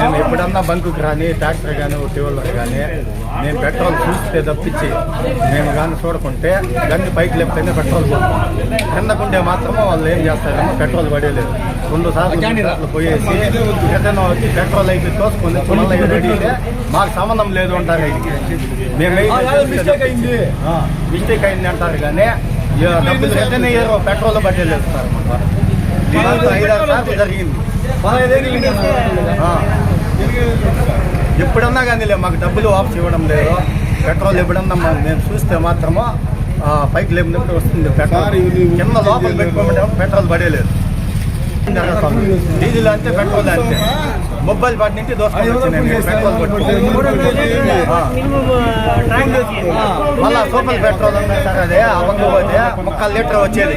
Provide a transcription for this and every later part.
మేము ఎప్పుడన్నా బంకుకి కానీ ట్రాక్టర్ కానీ టూ వీలర్ కానీ మేము పెట్రోల్ చూస్తే తప్పించి మేము కానీ చూడకుంటే గన్ని పైకి లేకపోతే పెట్రోల్ పోతాం కిందకుండే మాత్రమే వాళ్ళు ఏం చేస్తారేమో పెట్రోల్ పడేలేదు రెండు సార్లు పోయేసి ఎక్కడైనా వచ్చి పెట్రోల్ అయితే తోసుకొని మళ్ళీ రెడీతే మాకు సంబంధం లేదు అంటారు మేము మిస్టేక్ అయింది. మిస్టేక్ అయింది అంటారు కానీ డబ్బులు ఇయ్యరు, పెట్రోల్ పట్టేలేదు సార్. మాకు. దీంతో ఐదారు సార్లు జరిగింది. ఎప్పుడన్నా కానీ లే మాకు డబ్బులు వాపస్ ఇవ్వడం లేదు. పెట్రోల్ ఎప్పుడన్నా మా- నేను చూస్తే మాత్రము పైకి లేపినప్పుడు వస్తుంది పెట్రోల్. కింద లోపల పెట్టుకోమంటే పెట్రోల్ పడేలేదు. డీజిల్ అంతే పెట్రోల్ అంతే. మొబైల్ పాటి నుంచి దోసుకొని వచ్చినాయి పెట్రోల్ పట్టుకొని. మళ్ళా సూపర్ పెట్రోల్ ఉంది సార్ అదే అవ్వక పోతే ముక్కలు లీటర్ వచ్చేది.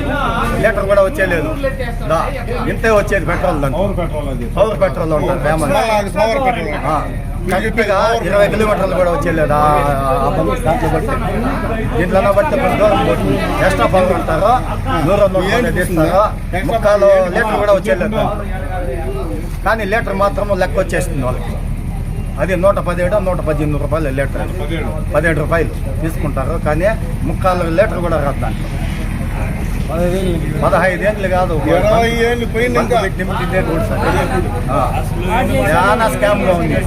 లీటర్ కూడా వచ్చేలేదు. ఇంతే వచ్చేది పెట్రోల్ దానికి. పవర్ పెట్రోల్ ఉంటుంది ఫేమస్. కరెక్ట్గా ఇరవై కిలోమీటర్లు కూడా వచ్చేలేదు. ఆ బంక్ దాంట్లో బట్టి దీంట్లో బట్టి కొంచెం దూరం పోతుంది. ఎక్స్ట్రా పవర్ ఉంటారు నూరు నూరు తీస్తారు ముక్కాలు లీటర్ కూడా వచ్చేలేదు. దాంట్లో. కానీ లీటర్ మాత్రం లెక్క వచ్చేస్తుంది వాళ్ళకి. అది నూట పదిహేడు నూట పద్దెనిమిది రూపాయలు లీటర్. పదిహేడు. రూపాయలు తీసుకుంటారు. కానీ ముక్కాలు లీటర్ కూడా రాదు దాంట్లో. పదహైదు ఏళ్ళు కాదు. చాలా స్కామ్లో ఉంది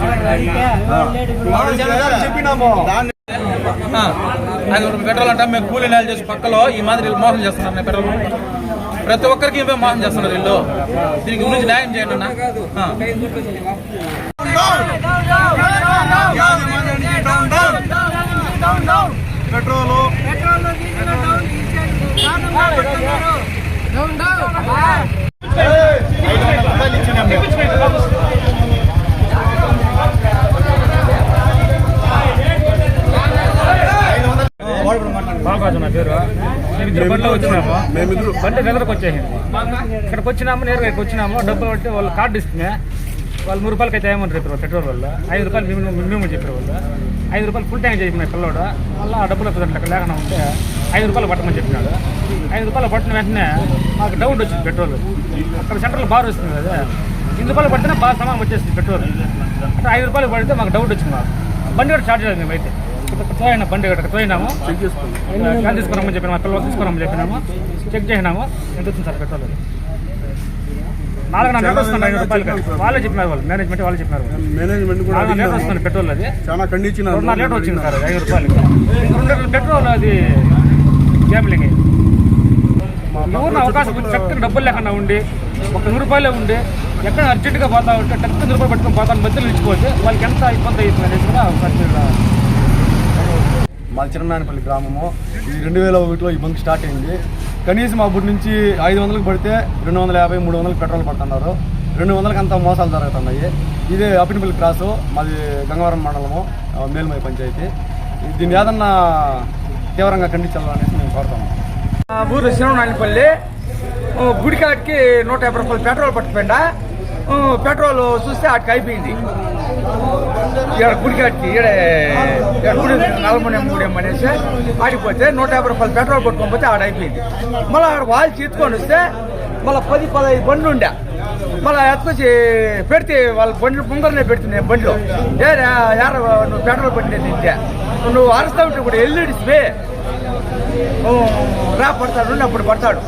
పెట్రోల్ అంటే మేము కూలీ నెల చేసి పక్కలో ఈ మాదిరి మోసం చేస్తున్నారు నేను పెట్రోల్. ప్రతి ఒక్కరికి ఇవే మోసం చేస్తున్నారు వీళ్ళు. దీనికి గురించి న్యాయం చేయండి అన్న ఆ. పెట్రోలు ఐదు వందల రూపాయలు ఇచ్చినాం మేము. ఐదు వందలు బాలరాజు నా పేరు మేము ఇద్దరు బండిలో వచ్చినాము మేమిద్దరు బండి దగ్గరకు వచ్చేసింది. ఇక్కడికి వచ్చినాము నేరుగా ఇక్కడికి వచ్చినాము. డబ్బులు పట్టి వాళ్ళు కార్డు ఇస్తుంది. వాళ్ళు మూడు రూపాయలకి అయితే ఏమని చెప్పారు పెట్రోల్ వాళ్ళు? ఐదు రూపాయలు మేము మేము చెప్పారు వాళ్ళు? ఐదు రూపాయలు ఫుల్ ట్యాంక్ చెప్పిన పిల్లోడు? మళ్ళీ ఆ డబ్బులు అక్కడ లేకుండా ఉంటే ఐదు రూపాయలు పట్టమని చెప్పినాడు. ఐదు రూపాయలు పట్టిన వెంటనే మాకు డౌట్ వచ్చింది పెట్రోల్. అక్కడ సెంటర్లో బార్ వస్తుంది కదా. ఎనిమిది రూపాయలు పడితేనే బాగా సమానం వచ్చేసింది పెట్రోల్. అంటే ఐదు రూపాయలు పడితే మాకు డౌట్ వచ్చింది మాకు. బండి కూడా చార్జ్ లేదు మేమైతే. ఇక్కడ తోయినా బండి ఇక్కడ తోయినాము. తీసుకున్నామని చెప్పిన మా పిల్లలు తీసుకున్నామని చెప్పినాము చెక్ చేసినాము. ఎంత వచ్చింది సార్ పెట్రోల్? అది? నాలుగు వస్తుంది ఐదు రూపాయలకి. వాళ్ళే చెప్పినారు వాళ్ళు. మేనేజ్మెంట్ వాళ్ళే చెప్పినారు మేనేజ్మెంట్ కూడా నాలుగు లీటర్. వస్తుంది పెట్రోల్ అది. చాలా ఖండించిన రెండు నాలుగు లీటర్ వచ్చింది సార్ ఐదు రెండు లీటర్ల పెట్రోల్ అది గ్యామ్లింగ్ ఎవరిని అవకాశం చక్కగా డబ్బులు లేకుండా ఉండి ఒక నూరు రూపాయలే ఉండి ఎక్కడ అర్జెంటుగా పోతా ఉంటే టక్కున నూరు రూపాయలు పట్టుకొని పోతాను మధ్యలో నిలిచిపోతే వాళ్ళకి ఎంత ఇబ్బంది అవుతుంది అనేది కూడా ఒకసారి మీరు మా చిన్ననాయనపల్లి గ్రామము. ఇది రెండు వేల ఒకటిలో ఈ బంక్ స్టార్ట్ అయింది. కనీసం అప్పటి నుంచి ఐదు వందలకు పడితే రెండు వందల యాభై మూడు వందలకు పెట్రోల్ పడుతున్నారు. రెండు వందలకి అంత మోసాలు జరుగుతున్నాయి. ఇదే అప్పినపల్లి క్రాసు మాది గంగవరం మండలము మేల్మై పంచాయతీ. దీన్ని ఏదన్నా తీవ్రంగా ఖండించాలనేసి మేము కోరుతాము ఊరు శివనాయనపల్లి గుడికాటికి నూట యాభై రూపాయలు పెట్రోల్ పట్టుపోయిందా పెట్రోల్ చూస్తే ఆటికి అయిపోయింది. ఇక్కడ గుడికాటికి ఈడ గుడి నలభై మూడే అనేసి ఆడిపోతే నూట యాభై రూపాయలు పెట్రోల్ కొట్టుకొని పోతే ఆడ అయిపోయింది. మళ్ళీ అక్కడ వాళ్ళు చీతుకొని వస్తే మళ్ళీ పది పదహైదు బండ్లు ఉండే. మళ్ళీ ఎత్తుకొచ్చి పెడితే వాళ్ళ బండ్లు ముందరనే పెడుతున్నాయి బండ్లు. ఏ యార నువ్వు పెట్రోల్ బండి తింటే? నువ్వు అరుస్తా ఉంటే కూడా ఎల్లుడిసివే రా పడతాడు అప్పుడు పడతాడు.